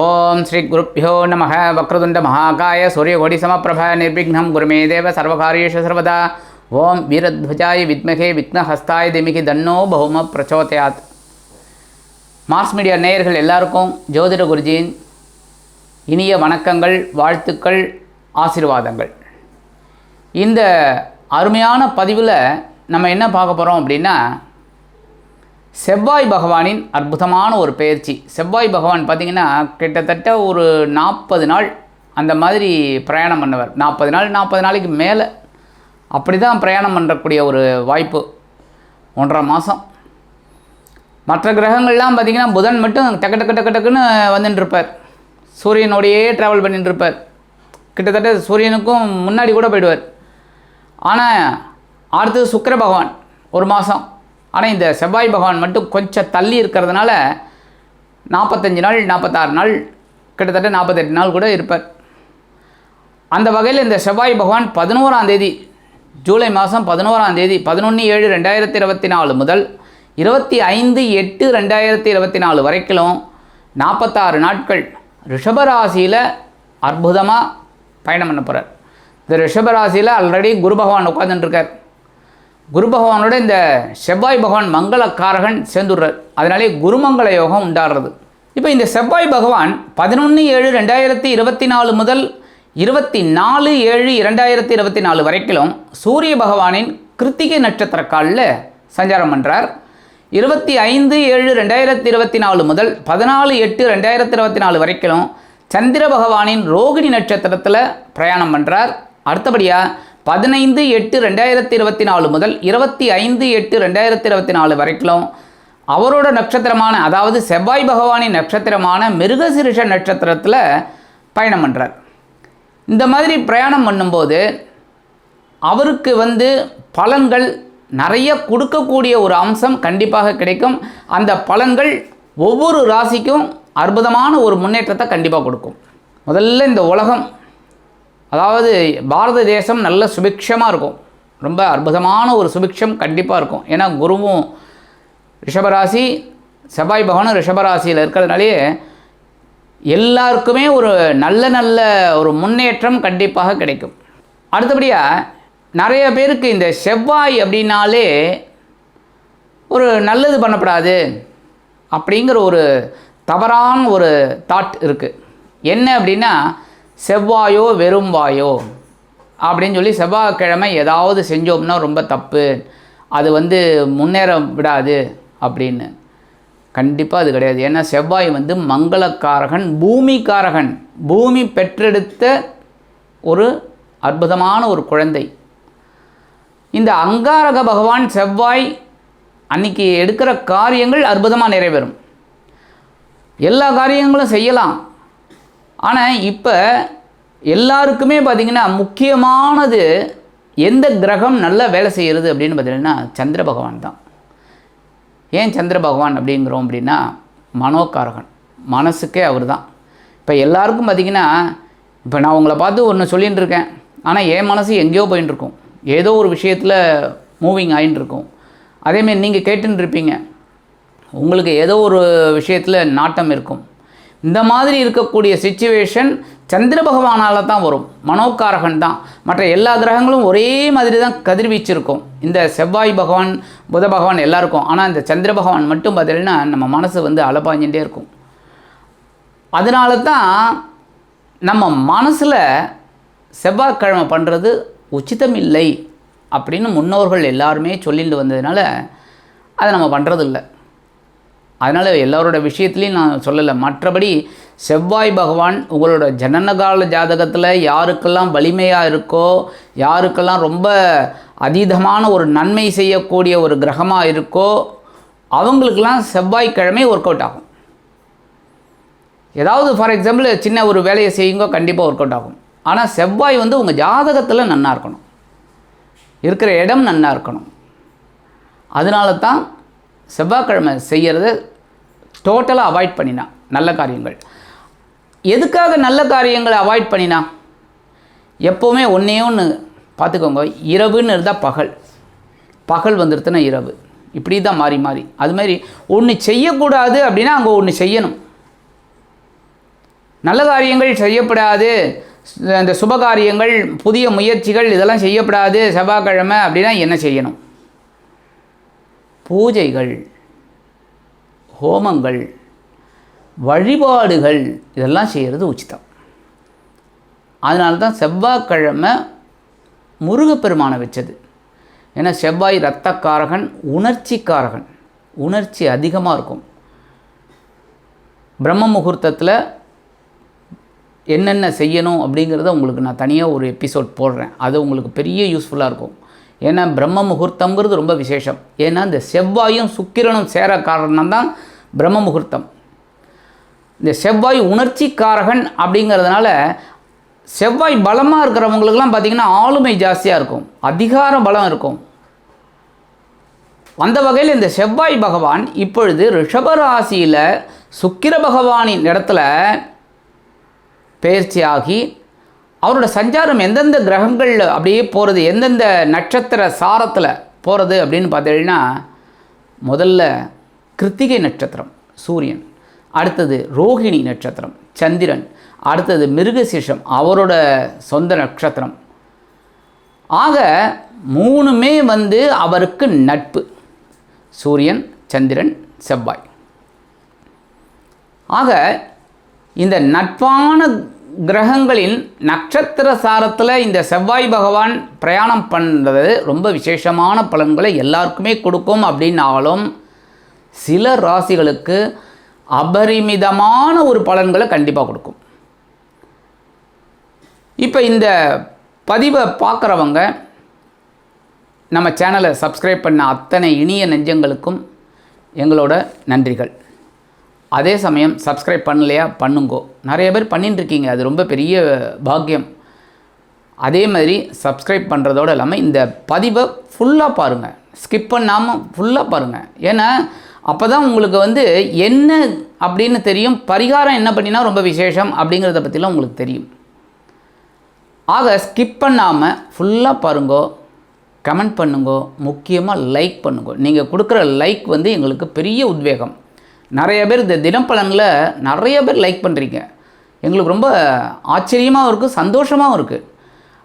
ஓம் ஸ்ரீ குருப்பியோ நம வக்ரதுண்ட மகாகாய சூரியகோடி சமப்பிரப நிர்விக்னம் குருமே தேவ சர்வகாரியேஷு சர்வதா. ஓம் வீரத்வஜாய வித்மகே விக்னஹஸ்தாய திமிகி தன்னோ பௌம பிரச்சோதயாத். மாஸ் மீடியா நேயர்கள் எல்லாருக்கும் ஜோதிட குருஜியின் இனிய வணக்கங்கள் வாழ்த்துக்கள் ஆசீர்வாதங்கள். இந்த அருமையான பதிவில் நம்ம என்ன பார்க்க போகிறோம் அப்படின்னா செவ்வாய் பகவானின் அற்புதமான ஒரு பயிற்சி. செவ்வாய் பகவான் பார்த்திங்கன்னா கிட்டத்தட்ட ஒரு நாற்பது நாள் அந்த மாதிரி பிரயாணம் பண்ணவர். நாற்பது நாள் நாற்பது நாளைக்கு மேலே அப்படி தான் பிரயாணம் பண்ணக்கூடிய ஒரு வாய்ப்பு. ஒன்றரை மாதம் மற்ற கிரகங்கள்லாம் பார்த்திங்கன்னா புதன் மட்டும் டக்கு டக்கு டக்கு டக்குன்னு வந்துட்டு இருப்பார் சூரியனோடையே ட்ராவல் பண்ணிட்டு இருப்பார் கிட்டத்தட்ட சூரியனுக்கும் முன்னாடி கூட போயிடுவார். ஆனால் அடுத்தது சுக்கர பகவான் ஒரு மாதம் ஆனால் இந்த செவ்வாய் பகவான் மட்டும் கொஞ்சம் தள்ளி இருக்கிறதுனால நாற்பத்தஞ்சு நாள் நாற்பத்தாறு நாள் கிட்டத்தட்ட நாற்பத்தெட்டு நாள் கூட இருப்பார். அந்த வகையில் இந்த செவ்வாய் பகவான் பதினோராம் தேதி ஜூலை மாதம் பதினோராம் தேதி பதினொன்று ஏழு ரெண்டாயிரத்தி இருபத்தி நாலு முதல் இருபத்தி ஐந்து எட்டு ரெண்டாயிரத்தி இருபத்தி நாலு வரைக்கும் நாற்பத்தாறு நாட்கள் ரிஷபராசியில் அற்புதமாக பயணம் பண்ண போகிறார் இந்த ரிஷபராசியில் ஆல்ரெடி குரு பகவான் உட்காந்துட்டுருக்கார் குரு பகவானோட இந்த செவ்வாய் பகவான் மங்களக்காரகன் சேர்ந்துடுறார். அதனாலே குருமங்கள யோகம் உண்டாடுறது இப்போ இந்த செவ்வாய் பகவான் பதினொன்று ஏழு ரெண்டாயிரத்தி இருபத்தி நாலு முதல் இருபத்தி நாலு ஏழு இரண்டாயிரத்தி இருபத்தி நாலு வரைக்கும் சூரிய பகவானின் கிருத்திகை நட்சத்திர காலில் சஞ்சாரம் பண்ணுறார் இருபத்தி ஐந்து ஏழு ரெண்டாயிரத்தி இருபத்தி நாலு முதல் பதினாலு எட்டு ரெண்டாயிரத்தி இருபத்தி நாலு வரைக்கும் சந்திர பகவானின் ரோகிணி நட்சத்திரத்தில் பிரயாணம் பண்ணுறார் அடுத்தபடியாக பதினைந்து எட்டு ரெண்டாயிரத்தி இருபத்தி நாலு முதல் இருபத்தி ஐந்து எட்டு ரெண்டாயிரத்தி இருபத்தி நாலு வரைக்கும் அவரோட நட்சத்திரமான அதாவது செவ்வாய் பகவானின் நட்சத்திரமான மிருகசிருஷ நட்சத்திரத்தில் பயணம் பண்ணுறார் இந்த மாதிரி பிரயாணம் பண்ணும்போது அவருக்கு வந்து பலன்கள் நிறைய கொடுக்கக்கூடிய ஒரு அம்சம் கண்டிப்பாக கிடைக்கும். அந்த பலன்கள் ஒவ்வொரு ராசிக்கும் அற்புதமான ஒரு முன்னேற்றத்தை கண்டிப்பாக கொடுக்கும். முதல்ல இந்த உலகம் அதாவது பாரத தேசம் நல்ல சுபிக்ஷமாக இருக்கும். ரொம்ப அற்புதமான ஒரு சுபிக்ஷம் கண்டிப்பாக இருக்கும். ஏன்னா குருவும் ரிஷபராசி செவ்வாய் பகவானும் ரிஷபராசியில் இருக்கிறதுனாலேயே எல்லாருக்குமே ஒரு நல்ல நல்ல ஒரு முன்னேற்றம் கண்டிப்பாக கிடைக்கும். அடுத்தபடியாக நிறைய பேருக்கு இந்த செவ்வாய் அப்படின்னாலே ஒரு நல்லது பண்ணப்படாது அப்படிங்கிற ஒரு தவறான ஒரு தாட் இருக்குது என்ன அப்படின்னா செவ்வாயோ வெறும் வாயோ? அப்படின்னு சொல்லி செவ்வாய்க்கிழமை ஏதாவது செஞ்சோம்னா ரொம்ப தப்பு. அது வந்து முன்னேற விடாது அப்படின்னு. கண்டிப்பாக அது கிடையாது. ஏன்னா செவ்வாய் வந்து மங்களக்காரகன் பூமிக்காரகன். பூமி பெற்றெடுத்த ஒரு அற்புதமான ஒரு குழந்தை. இந்த அங்காரக பகவான் செவ்வாய் அன்னைக்கு எடுக்கிற காரியங்கள் அற்புதமாக நிறைவேறும். எல்லா காரியங்களும் செய்யலாம். ஆனால் இப்போ எல்லாருக்குமே பார்த்திங்கன்னா முக்கியமானது எந்த கிரகம் நல்லா வேலை செய்கிறது அப்படின்னு பார்த்தீங்கன்னா சந்திர பகவான் தான். ஏன் சந்திர பகவான் அப்படிங்கிறோம் அப்படின்னா மனோகாரகன். மனசுக்கே அவர் தான். இப்போ எல்லாருக்கும் பார்த்திங்கன்னா இப்போ நான் உங்களை பார்த்து ஒன்று சொல்லிகிட்டு இருக்கேன். ஆனால் என் மனசு எங்கேயோ போயின்னு இருக்கும் ஏதோ ஒரு விஷயத்தில் மூவிங் ஆகின்னு இருக்கும் அதேமாரி நீங்கள் கேட்டுன்னு இருப்பீங்க. உங்களுக்கு ஏதோ ஒரு விஷயத்தில் நாட்டம் இருக்கும். இந்த மாதிரி இருக்கக்கூடிய சுச்சுவேஷன் சந்திர பகவானால் தான் வரும். மனோகாரகன் தான். மற்ற எல்லா கிரகங்களும் ஒரே மாதிரி தான் கதிர்வீச்சு இருக்கும் இந்த செவ்வாய் பகவான் புத பகவான் எல்லாருக்கும். ஆனால் இந்த சந்திர பகவான் மட்டும் பார்த்தீங்கன்னா நம்ம மனசு வந்து அலப்பாஞ்சிகிட்டே இருக்கும். அதனால தான் நம்ம மனசில் செவ்வாய்க்கிழமை பண்ணுறது உச்சிதம் இல்லை அப்படின்னு முன்னோர்கள் எல்லாருமே சொல்லிட்டு வந்ததுனால அதை நம்ம பண்ணுறதில்ல அதனால் எல்லாரோட விஷயத்துலையும் நான் சொல்லலை. மற்றபடி செவ்வாய் பகவான் உங்களோட ஜனனகால ஜாதகத்தில் யாருக்கெல்லாம் வலிமையாக இருக்கோ யாருக்கெல்லாம் ரொம்ப அதீதமான ஒரு நன்மை செய்யக்கூடிய ஒரு கிரகமாக இருக்கோ அவங்களுக்கெல்லாம் செவ்வாய்க்கிழமை ஒர்க் அவுட் ஆகும். ஏதாவது ஃபார் எக்ஸாம்பிள் சின்ன ஒரு வேலையை செய்யுங்கோ கண்டிப்பாக ஒர்க் அவுட் ஆகும். ஆனால் செவ்வாய் வந்து உங்கள் ஜாதகத்தில் நன்னாக இருக்கணும். இருக்கிற இடம் நன்னாக இருக்கணும். அதனால தான் செவ்வாய்க்கிழமை செய்கிறத டோட்டலாக அவாய்ட் பண்ணினா நல்ல காரியங்கள். எதுக்காக நல்ல காரியங்களை அவாய்ட் பண்ணினா? எப்போவுமே ஒன்றே ஒன்று பார்த்துக்கோங்க இரவுன்னு இருந்தால் பகல். பகல் வந்துடுத்துனா இரவு. இப்படி தான் மாறி மாறி. அது மாதிரி ஒன்று செய்யக்கூடாது அப்படின்னா அங்கே ஒன்று செய்யணும். நல்ல காரியங்கள் செய்யப்படாது. இந்த சுபகாரியங்கள் புதிய முயற்சிகள் இதெல்லாம் செய்யப்படாது. செவ்வாய்க்கிழமை அப்படின்னா என்ன செய்யணும்? பூஜைகள். ஹோமங்கள் வழிபாடுகள் இதெல்லாம் செய்கிறது உச்சிதம். அதனால தான் செவ்வாய்க்கிழமை முருகப்பெருமானை வச்சது. ஏன்னா செவ்வாய் இரத்தக்காரகன் உணர்ச்சிக்காரகன். உணர்ச்சி அதிகமாக இருக்கும். பிரம்ம முகூர்த்தத்தில் என்னென்ன செய்யணும் அப்படிங்கிறத உங்களுக்கு நான் தனியாக ஒரு எபிசோட் போடுறேன். அது உங்களுக்கு பெரிய யூஸ்ஃபுல்லாக இருக்கும். ஏன்னா பிரம்ம முகூர்த்தங்கிறது ரொம்ப விசேஷம். ஏன்னா இந்த செவ்வாயும் சுக்கிரனும் சேர காரணம் தான் பிரம்ம முகூர்த்தம் இந்த செவ்வாய் உணர்ச்சிக்காரகன் அப்படிங்கிறதுனால செவ்வாய் பலமாக இருக்கிறவங்களுக்கெல்லாம் பார்த்திங்கன்னா ஆளுமை ஜாஸ்தியாக இருக்கும். அதிகார பலம் இருக்கும். அந்த வகையில் இந்த செவ்வாய் பகவான் இப்பொழுது ரிஷபராசியில் சுக்கிர பகவானின் இடத்துல பயிற்சியாகி அவரோட சஞ்சாரம் எந்தெந்த கிரகங்களில் அப்படியே போகிறது எந்தெந்த நட்சத்திர சாரத்தில் போகிறது அப்படின்னு பார்த்தீங்கன்னா முதல்ல கிருத்திகை நட்சத்திரம் சூரியன். அடுத்தது ரோஹிணி நட்சத்திரம் சந்திரன். அடுத்தது மிருகசீஷம் அவரோட சொந்த நட்சத்திரம். ஆக மூணுமே வந்து அவருக்கு நட்பு. சூரியன் சந்திரன் செவ்வாய். ஆக இந்த நட்பான கிரகங்களின் நட்சத்திர சாரத்தில் இந்த செவ்வாய் பகவான் பிரயாணம் பண்ணுறது ரொம்ப விசேஷமான பலன்களை எல்லாருக்குமே கொடுக்கும் அப்படின்னாலும் சில ராசிகளுக்கு அபரிமிதமான ஒரு பலன்களை கண்டிப்பாக கொடுக்கும். இப்போ இந்த பதிவை பார்க்குறவங்க நம்ம சேனலை சப்ஸ்கிரைப் பண்ண அத்தனை இனிய நெஞ்சங்களுக்கும் எங்களோட நன்றிகள். அதே சமயம் சப்ஸ்கிரைப் பண்ணலையா பண்ணுங்கோ. நிறைய பேர் பண்ணிட்டுருக்கீங்க அது ரொம்ப பெரிய பாக்கியம். அதே மாதிரி சப்ஸ்கிரைப் பண்ணுறதோடு இல்லாமல் இந்த பதிவை ஃபுல்லாக பாருங்கள் ஸ்கிப் பண்ணாமல் ஃபுல்லாக பாருங்கள் ஏன்னா அப்போ தான் உங்களுக்கு வந்து என்ன அப்படின்னு தெரியும் பரிகாரம் என்ன பண்ணினா ரொம்ப விசேஷம் அப்படிங்கிறத பற்றிலாம் உங்களுக்கு தெரியும். ஆக ஸ்கிப் பண்ணாமல் ஃபுல்லாக பாருங்கோ கமெண்ட் பண்ணுங்கோ முக்கியமாக லைக் பண்ணுங்கோ. நீங்கள் கொடுக்குற லைக் வந்து எங்களுக்கு பெரிய உத்வேகம். நிறைய பேர் இந்த தினப்பலனில் நிறைய பேர் லைக் பண்ணுறீங்க எங்களுக்கு ரொம்ப ஆச்சரியமாகவும் இருக்குது சந்தோஷமாகவும் இருக்குது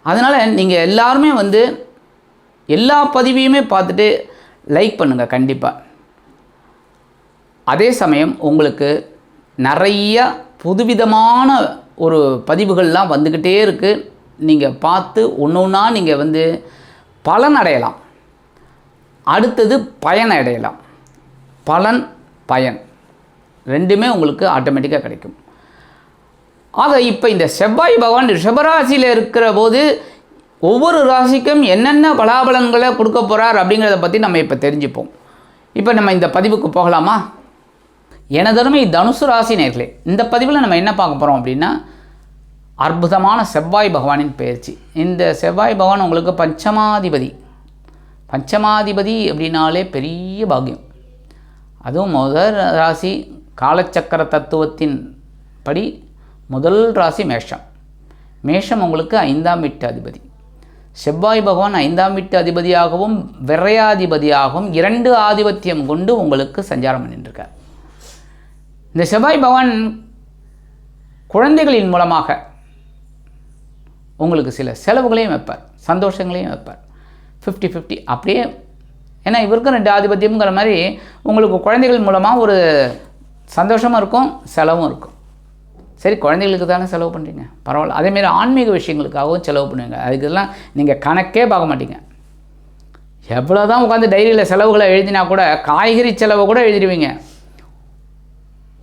அதனால் நீங்கள் எல்லாருமே வந்து எல்லா பதிவையுமே பார்த்துட்டு லைக் பண்ணுங்கள் கண்டிப்பாக அதே சமயம் உங்களுக்கு நிறைய புதுவிதமான ஒரு பதிவுகள்லாம் வந்துக்கிட்டே இருக்குது நீங்கள் பார்த்து ஒன்று ஒன்றா நீங்கள் வந்து பலன் அடையலாம். அடுத்தது பயன் அடையலாம். பலன் பயன். ரெண்டுமே உங்களுக்கு ஆட்டோமேட்டிக்காக கிடைக்கும். ஆக இப்போ இந்த செவ்வாய் பகவான் ரிஷபராசியில் இருக்கிற போது ஒவ்வொரு ராசிக்கும் என்னென்ன பலாபலன்களை கொடுக்க போகிறார் அப்படிங்கிறத பற்றி நம்ம இப்போ தெரிஞ்சுப்போம். இப்போ நம்ம இந்த பதிவுக்கு போகலாமா? எனதருமை தனுசு ராசி நேர்களே இந்த பதிவில் நம்ம என்ன பார்க்க போகிறோம் அப்படின்னா அற்புதமான செவ்வாய் பகவானின் பயிற்சி. இந்த செவ்வாய் பகவான் உங்களுக்கு பஞ்சமாதிபதி. பஞ்சமாதிபதி அப்படின்னாலே பெரிய பாக்கியம். அதுவும் முதல் ராசி காலச்சக்கர தத்துவத்தின் படி முதல் ராசி மேஷம். மேஷம் உங்களுக்கு ஐந்தாம் வீட்டு அதிபதி. செவ்வாய் பகவான் ஐந்தாம் வீட்டு அதிபதியாகவும் விரையாதிபதியாகவும் இரண்டு ஆதிபத்தியம் கொண்டு உங்களுக்கு சஞ்சாரம் பண்ணிட்டுருக்கார் இந்த செவ்வாய் பகவான் குழந்தைகளின் மூலமாக உங்களுக்கு சில செலவுகளையும் வைப்பார் சந்தோஷங்களையும் வைப்பார். ஃபிஃப்டி ஃபிஃப்டி அப்படியே ஏன்னா இவருக்கும் ரெண்டு ஆதிபத்தியம்ங்கிற மாதிரி உங்களுக்கு குழந்தைகள் மூலமாக ஒரு சந்தோஷமும் இருக்கும் செலவும் இருக்கும். சரி குழந்தைகளுக்கு தானே செலவு பண்ணுறீங்க பரவாயில்ல. அதேமாரி ஆன்மீக விஷயங்களுக்காகவும் செலவு பண்ணுவீங்க அதுக்கெல்லாம் நீங்கள் கணக்கே பார்க்க மாட்டீங்க. எவ்வளோ தான் உட்காந்து டைரியில் செலவுகளை எழுதினா கூட காய்கறி செலவை கூட எழுதிடுவீங்க.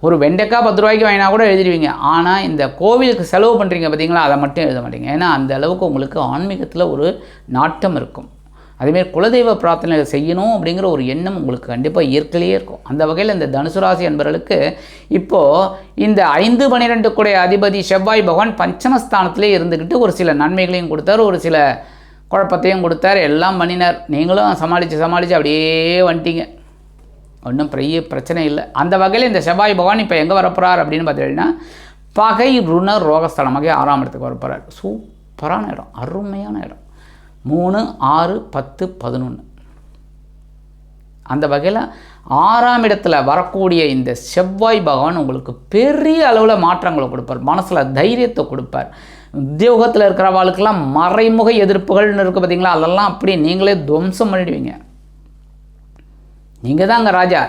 ஒரு வெண்டைக்காய் பத்து ரூபாய்க்கு வாங்கினா கூட எழுதிடுவீங்க. ஆனால் இந்த கோவிலுக்கு செலவு பண்ணுறீங்க பார்த்தீங்களா அதை மட்டும் எழுத மாட்டீங்க. ஏன்னா அந்த அளவுக்கு உங்களுக்கு ஆன்மீகத்தில் ஒரு நாட்டம் இருக்கும். அதேமாரி குலதெய்வ பிரார்த்தனை செய்யணும் அப்படிங்கிற ஒரு எண்ணம் உங்களுக்கு கண்டிப்பாக இயற்கையிலேயே இருக்கும். அந்த வகையில் இந்த தனுசு ராசி என்பவர்களுக்கு இப்போது இந்த ஐந்து பன்னிரெண்டு கூடைய அதிபதி செவ்வாய் பகவான் பஞ்சமஸ்தானத்திலே இருந்துக்கிட்டு ஒரு சில நன்மைகளையும் கொடுத்தார் ஒரு சில குழப்பத்தையும் கொடுத்தார். எல்லாம் பண்ணினார். நீங்களும் சமாளித்து சமாளித்து அப்படியே வந்துட்டீங்க. ஒன்றும் பெரிய பிரச்சனை இல்லை. அந்த வகையில் இந்த செவ்வாய் பகவான் இப்போ எங்கே வரப்போகிறார் அப்படின்னு பார்த்தீங்கன்னா பகை ருண ரோகஸ்தலமாக ஆறாம் இடத்துக்கு வரப்போகிறார் சூப்பரான இடம் அருமையான இடம். மூணு ஆறு பத்து பதினொன்று அந்த வகையில் ஆறாம் இடத்துல வரக்கூடிய இந்த செவ்வாய் பகவான் உங்களுக்கு பெரிய அளவில் மாற்றங்களை கொடுப்பார். மனசில் தைரியத்தை கொடுப்பார். உத்தியோகத்தில் இருக்கிறவாளுக்கெல்லாம் மறைமுக எதிர்ப்புகள்னு இருக்குது பார்த்தீங்களா? அதெல்லாம் அப்படியே நீங்களே துவம்சம் பண்ணிடுவீங்க. நீங்கள் தான் அங்கே ராஜா.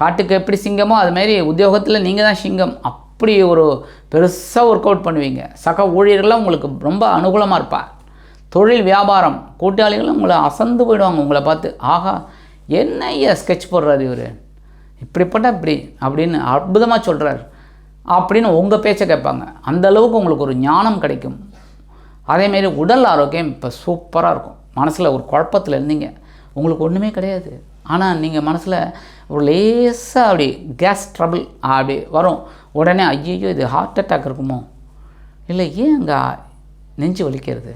காட்டுக்கு எப்படி சிங்கமோ அதுமாரி உத்தியோகத்தில் நீங்கள் தான் சிங்கம். அப்படி ஒரு பெருசாக ஒர்க் அவுட் பண்ணுவீங்க. சக ஊழியர்கள்லாம் உங்களுக்கு ரொம்ப அனுகூலமாக இருப்பார் தொழில் வியாபாரம் கூட்டாளிகளும் உங்களை அசந்து போயிடுவாங்க உங்களை பார்த்து. ஆகா என்ன ஐயா ஸ்கெட்ச் போடுறாரு இவர்? இப்படிப்பட்ட இப்படி அப்படின்னு அற்புதமாக சொல்கிறார் அப்படின்னு உங்கள் பேச்சை கேட்பாங்க. அந்த அளவுக்கு உங்களுக்கு ஒரு ஞானம் கிடைக்கும். அதேமாரி உடல் ஆரோக்கியம் இப்போ சூப்பராக இருக்கும். மனசில் ஒரு குழப்பத்தில் இருந்தீங்க. உங்களுக்கு ஒன்றுமே கிடையாது. ஆனால் நீங்கள் மனசில் ஒரு லேசாக அப்படி கேஸ் ட்ரபிள் அப்படி வரும். உடனே ஐயோ இது ஹார்ட் அட்டாக் இருக்குமோ? இல்லை ஏன் அங்கே நெஞ்சு வலிக்கிறது?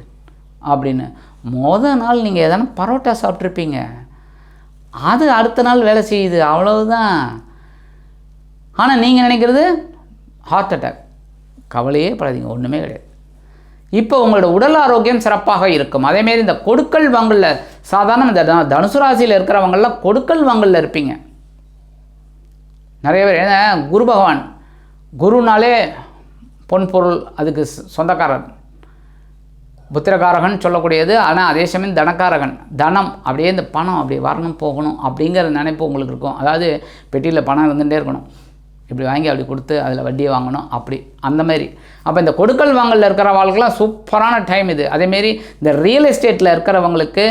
அப்படின்னு. மொதல் நாள் நீங்கள் எதனா பரோட்டா சாப்பிட்ருப்பீங்க அது அடுத்த நாள் வேலை செய்யுது. அவ்வளவுதான். ஆனால் நீங்கள் நினைக்கிறது ஹார்ட் அட்டாக் கவலையே படாதீங்க. ஒன்றுமே கிடையாது. இப்போ உங்களோட உடல் ஆரோக்கியம் சிறப்பாக இருக்கும். அதேமாரி இந்த கொடுக்கல் வாங்கலில் சாதாரண இந்த த- தனுசு ராசியில் இருக்கிறவங்களாம் கொடுக்கல் வாங்கலில் இருப்பீங்க. நிறைய பேர் ஏன்னா குரு பகவான் குருனாலே பொன் பொருள் அதுக்கு சொந்தக்காரன் புத்திரகாரகன் சொல்லக்கூடியது ஆனால் அதே சமயம் தனக்காரகன். தனம் அப்படியே இந்த பணம் அப்படி வரணும் போகணும் அப்படிங்கிற நினைப்பு உங்களுக்கு இருக்கும். அதாவது பெட்டியில் பணம் இருந்துகிட்டே இருக்கணும். இப்படி வாங்கி அப்படி கொடுத்து அதில் வட்டியை வாங்கணும் அப்படி. அந்த மாதிரி. அப்போ இந்த கொடுக்கல் வாங்கலில் இருக்கிறவங்களுக்குலாம் சூப்பரான டைம் இது. அதேமாரி இந்த ரியல் எஸ்டேட்டில் இருக்கிறவங்களுக்கு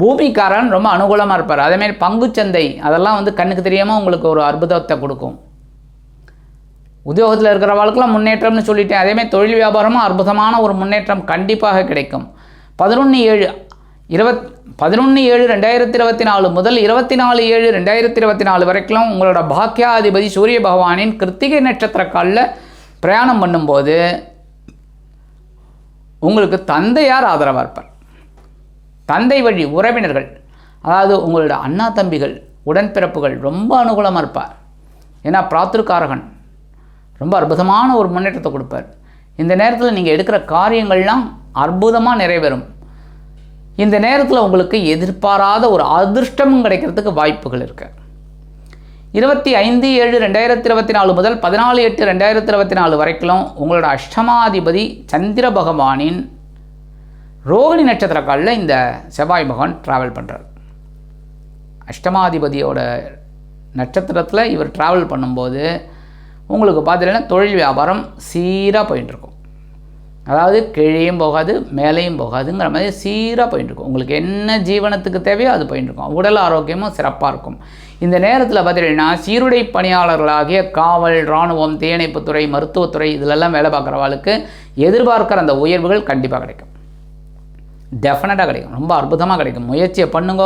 பூமிக்காரன் ரொம்ப அனுகூலமாக இருப்பார். அதேமாரி பங்குச்சந்தை அதெல்லாம் வந்து கண்ணுக்கு தெரியாமல் உங்களுக்கு ஒரு அற்புதத்தை கொடுக்கும். உத்தியோகத்தில் இருக்கிறவங்களுக்குலாம் முன்னேற்றம்னு சொல்லிட்டேன். அதேமாதிரி தொழில் வியாபாரமும் அற்புதமான ஒரு முன்னேற்றம் கண்டிப்பாக கிடைக்கும். பதினொன்று ஏழு இருபத் பதினொன்று ஏழு ரெண்டாயிரத்தி இருபத்தி நாலு முதல் இருபத்தி நாலு ஏழு ரெண்டாயிரத்தி இருபத்தி நாலு வரைக்கும் உங்களோட பாக்கியாதிபதி சூரிய பகவானின் கிருத்திகை நட்சத்திர காலில் பிரயாணம் பண்ணும்போது உங்களுக்கு தந்தையார் ஆதரவாக இருப்பார். தந்தை வழி உறவினர்கள் அதாவது உங்களோட அண்ணா தம்பிகள் உடன்பிறப்புகள் ரொம்ப அனுகூலமாக இருப்பார். ஏன்னா பிராத்திருக்காரகன் ரொம்ப அற்புதமான ஒரு முன்னேற்றத்தை கொடுப்பார். இந்த நேரத்தில் நீங்கள் எடுக்கிற காரியங்கள்லாம் அற்புதமாக நிறைவேறும். இந்த நேரத்தில் உங்களுக்கு எதிர்பாராத ஒரு அதிர்ஷ்டமும் கிடைக்கிறதுக்கு வாய்ப்புகள் இருக்கு. இருபத்தி ஐந்து ஏழு ரெண்டாயிரத்தி இருபத்தி நாலு முதல் பதினாலு எட்டு ரெண்டாயிரத்தி இருபத்தி நாலு வரைக்கும் உங்களோட அஷ்டமாதிபதி சந்திர பகவானின் ரோகிணி நட்சத்திர காலில் இந்த செவ்வாய் பகவான் ட்ராவல் பண்ணுறார் அஷ்டமாதிபதியோட நட்சத்திரத்தில் இவர் ட்ராவல் பண்ணும்போது உங்களுக்கு பார்த்தீங்கன்னா தொழில் வியாபாரம் சீராக போயிட்டுருக்கும் அதாவது கீழேயும் போகாது மேலேயும் போகாதுங்கிற மாதிரி சீராக போயிட்டுருக்கும் உங்களுக்கு என்ன ஜீவனத்துக்கு தேவையோ அது போயிட்டுருக்கும் உடல் ஆரோக்கியமும் சிறப்பாக இருக்கும். இந்த நேரத்தில் பார்த்தீங்கன்னா சீருடை பணியாளர்களாகிய காவல் இராணுவம் தீயணைப்புத்துறை மருத்துவத்துறை இதிலெல்லாம் வேலை பார்க்குறவாளுக்கு எதிர்பார்க்குற அந்த உயர்வுகள் கண்டிப்பாக கிடைக்கும். டெஃபினட்டாக கிடைக்கும். ரொம்ப அற்புதமாக கிடைக்கும். முயற்சியை பண்ணுங்க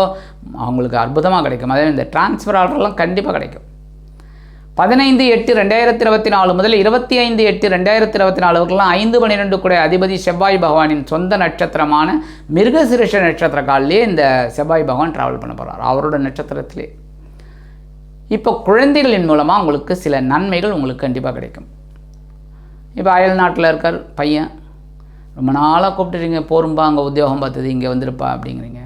அவங்களுக்கு அற்புதமாக கிடைக்கும். அதே இந்த டிரான்ஸ்ஃபர் ஆர்டர்லாம் கண்டிப்பாக கிடைக்கும். பதினைந்து எட்டு ரெண்டாயிரத்தி இருபத்தி நாலு முதல் இருபத்தி ஐந்து எட்டு ரெண்டாயிரத்தி இருபத்தி நாலுக்கெல்லாம் ஐந்து பன்னிரெண்டு கூட அதிபதி செவ்வாய் பகவானின் சொந்த நட்சத்திரமான மிருகசிருஷ நட்சத்திர காலிலே இந்த செவ்வாய் பகவான் ட்ராவல் பண்ண போகிறார் அவரோட நட்சத்திரத்திலே. இப்போ குழந்தைகளின் மூலமாக உங்களுக்கு சில நன்மைகள் உங்களுக்கு கண்டிப்பாக கிடைக்கும். இப்போ அயல் நாட்டில் இருக்கார் பையன். ரொம்ப நாளாக கூப்பிட்டுறீங்க போரும்பா அங்கே உத்தியோகம் பார்த்தது இங்கே வந்திருப்பா அப்படிங்கிறீங்க.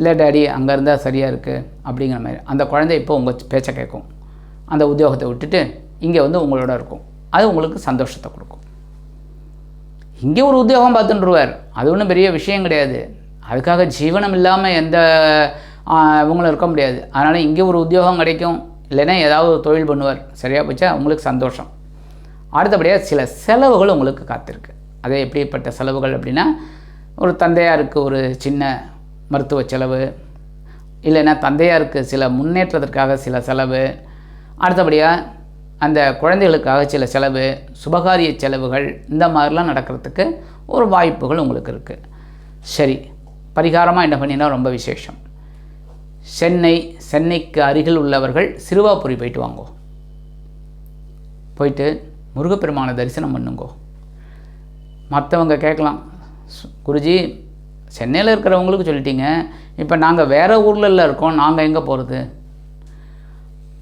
இல்லை டாடி அங்கே இருந்தால் சரியாக இருக்குது அப்படிங்கிற மாதிரி. அந்த குழந்தை இப்போ உங்கள் பேச்சை கேட்கும். அந்த உத்தியோகத்தை விட்டுட்டு இங்கே வந்து உங்களோட இருக்கும். அது உங்களுக்கு சந்தோஷத்தை கொடுக்கும். இங்கே ஒரு உத்தியோகம் பார்த்துட்டுருவார் அது ஒன்றும் பெரிய விஷயம் கிடையாது. அதுக்காக ஜீவனம் இல்லாமல் எந்த இவங்களும் இருக்க முடியாது. அதனால் இங்கே ஒரு உத்தியோகம் கிடைக்கும். இல்லைன்னா ஏதாவது ஒரு தொழில் பண்ணுவார். சரியாக போச்சா? உங்களுக்கு சந்தோஷம். அடுத்தபடியாக சில செலவுகள் உங்களுக்கு காத்திருக்கு. அதே எப்படிப்பட்ட செலவுகள் அப்படின்னா ஒரு தந்தையாருக்கு ஒரு சின்ன மருத்துவ செலவு இல்லைன்னா தந்தையாருக்கு சில முன்னேற்றத்திற்காக சில செலவு அடுத்தபடியாக அந்த குழந்தைகளுக்காக சில செலவு சுபகாரிய செலவுகள் இந்த மாதிரிலாம் நடக்கிறதுக்கு ஒரு வாய்ப்புகள் உங்களுக்கு இருக்குது சரி பரிகாரமாக என்ன பண்ணினா ரொம்ப விசேஷம். சென்னை சென்னைக்கு அருகில் உள்ளவர்கள் சிறுவாபுரி போயிட்டு வாங்கோ. போயிட்டு முருகப்பெருமானை தரிசனம் பண்ணுங்கோ. மற்றவங்க கேட்கலாம் குருஜி சென்னையில் இருக்கிறவங்களுக்கு சொல்லிட்டீங்க. இப்போ நாங்கள் வேறு ஊரில் இருக்கோம் நாங்கள் எங்கே போகிறது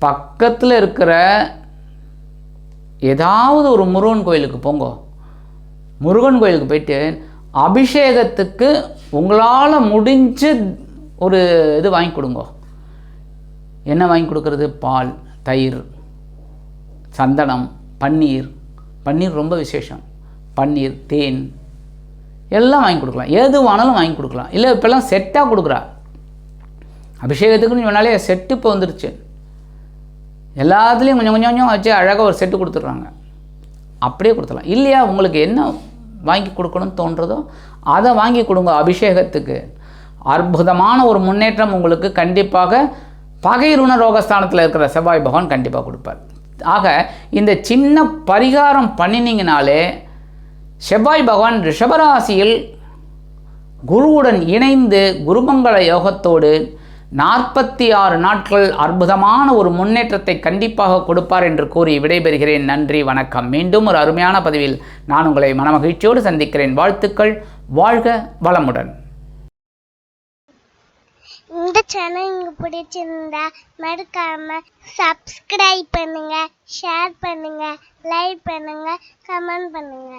பக்கத்தில் இருக்கிற ஏதாவது ஒரு முருகன் கோயிலுக்கு போங்க. முருகன் கோயிலுக்கு போயிட்டு அபிஷேகத்துக்கு உங்களால் முடிஞ்ச ஒரு இது வாங்கி கொடுங்க. என்ன வாங்கி கொடுக்கறது? பால் தயிர் சந்தனம் பன்னீர். பன்னீர் ரொம்ப விசேஷம். பன்னீர் தேன் எல்லாம் வாங்கி கொடுக்கலாம். எது வேணாலும் வாங்கி கொடுக்கலாம். இல்லை இப்போல்லாம் செட்டாக கொடுக்குறா. அபிஷேகத்துக்குன்னு சொன்னாலே செட்டு இப்போ வந்துருச்சு. எல்லாத்துலேயும் கொஞ்சம் கொஞ்சம் கொஞ்சம் வச்சு அழகாக ஒரு செட்டு கொடுத்துட்றாங்க. அப்படியே கொடுத்துடலாம். இல்லையா உங்களுக்கு என்ன வாங்கி கொடுக்கணும்னு தோன்றதோ அதை வாங்கி கொடுங்க அபிஷேகத்துக்கு. அற்புதமான ஒரு முன்னேற்றம் உங்களுக்கு கண்டிப்பாக பகைருண ரோகஸ்தானத்தில் இருக்கிற செவ்வாய் பகவான் கண்டிப்பாக கொடுப்பார். ஆக இந்த சின்ன பரிகாரம் பண்ணினீங்கனாலே செவ்வாய் பகவான் ரிஷபராசியில் குருவுடன் இணைந்து குருமங்கள யோகத்தோடு நாற்பத்தி ஆறு நாட்கள் அற்புதமான ஒரு முன்னேற்றத்தை கண்டிப்பாக கொடுப்பார் என்று கூறி விடைபெறுகிறேன். நன்றி வணக்கம். மீண்டும் ஒரு அருமையான பதிவில் நான் உங்களை மனமகிழ்ச்சியோடு சந்திக்கிறேன். வாழ்த்துக்கள் வாழ்க வளமுடன். இந்த சேனல் உங்களுக்கு பிடிச்சிருந்தா மறக்காம சப்ஸ்கிரைப் பண்ணுங்க ஷேர் பண்ணுங்க லைக் பண்ணுங்க கமெண்ட் பண்ணுங்க.